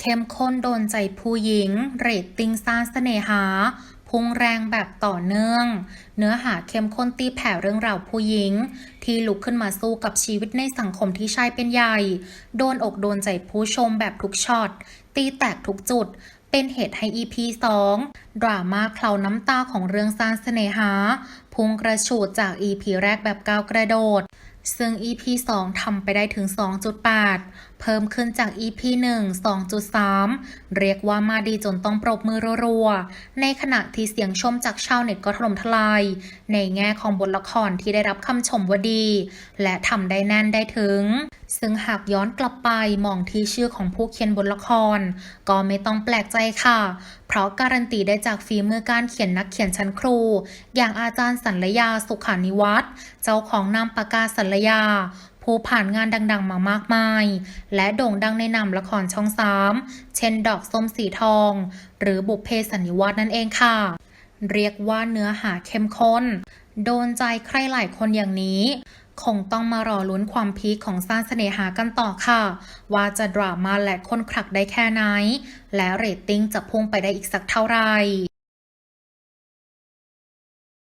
เข้มข้นโดนใจผู้หญิง เรตติ้งสร้างเสน่หา พุ่งแรงแบบต่อเนื่อง เนื้อหาเข้มข้นตีแผ่เรื่องราวผู้หญิง ที่ลุกขึ้นมาสู้กับชีวิตในสังคมที่ชายเป็นใหญ่ โดนอกโดนใจผู้ชมแบบทุกช็อต ตีแตกทุกจุด เป็นเหตุให้ EP 2 ดราม่าเคลาน้ำตาของเรื่องสร้างเสน่หา พุ่งกระฉูดจาก EP แรกแบบก้าวกระโดด ซึ่ง EP 2ทำไปได้ถึง 2.8 เพิ่มขึ้นจาก EP 1 2.3 เรียกว่ามาดีจนต้องปรบมือรัวๆ ในขณะที่เสียงชมจากชาวเน็ตก็ถล่มทลาย ในแง่ของบทละครที่ได้รับคำชมว่าดี และทำได้แน่นได้ถึงซึ่งหากย้อนกลับไปมองที่ชื่อของผู้เขียนบทละคร ก็ไม่ต้องแปลกใจค่ะ เพราะการันตีได้จากฝีมือการเขียนนักเขียนชั้นครู อย่างอาจารย์สญญาสุขานิวัฒน์เจ้าของนามปากกาสัญญาผู้ผ่านงานดังๆ มามากมาย และโด่งดังในนามละครช่องสามเช่นดอกส้มสีทอง หรือบุพเพสันนิวาสนั่นเองค่ะ เรียกว่าเนื้อหาเข้มข้น โดนใจใครหลายคนอย่างนี้ คงต้องมารอลุ้นความพีคของสร้างเสน่หากันต่อค่ะ ว่าจะดราม่าและค้นคลักได้แค่ไหน และเรตติ้งจะพุ่งไปได้อีกสักเท่าไหร่